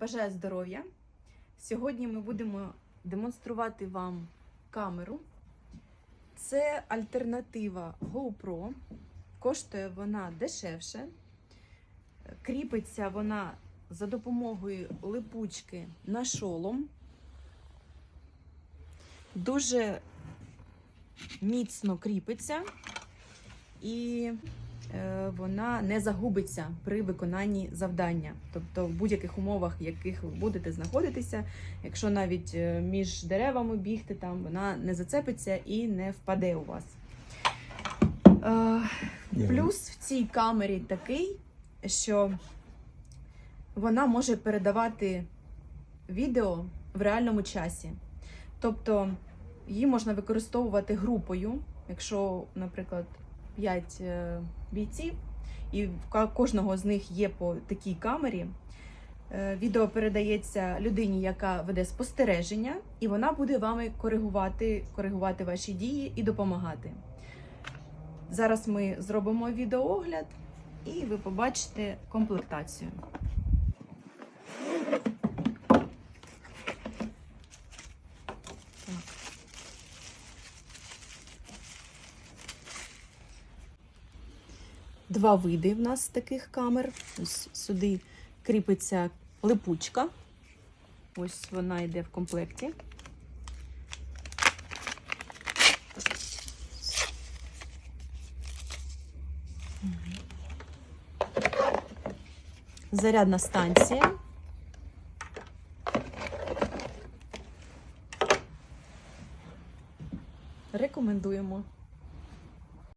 Бажаю здоров'я! Сьогодні ми будемо демонструвати вам камеру. Це альтернатива GoPro. Коштує вона дешевше. Кріпиться вона за допомогою липучки на шолом. Дуже міцно кріпиться і вона не загубиться при виконанні завдання. Тобто, в будь-яких умовах, в яких ви будете знаходитися, якщо навіть е, між деревами бігти, там вона не зацепиться і не впаде у вас. Е, Плюс в цій камері такий, що вона може передавати відео в реальному часі. Тобто її можна використовувати групою, якщо, наприклад, 5 бійців, і в кожного з них є по такій камері. Е, Відео передається людині, яка веде спостереження, і вона буде вами коригувати, коригувати ваші дії і допомагати. Зараз ми зробимо відеоогляд, і ви побачите комплектацію. Два види в нас таких камер. Ось сюди кріпиться липучка. Ось вона йде в комплекті. Зарядна станція. Рекомендуємо.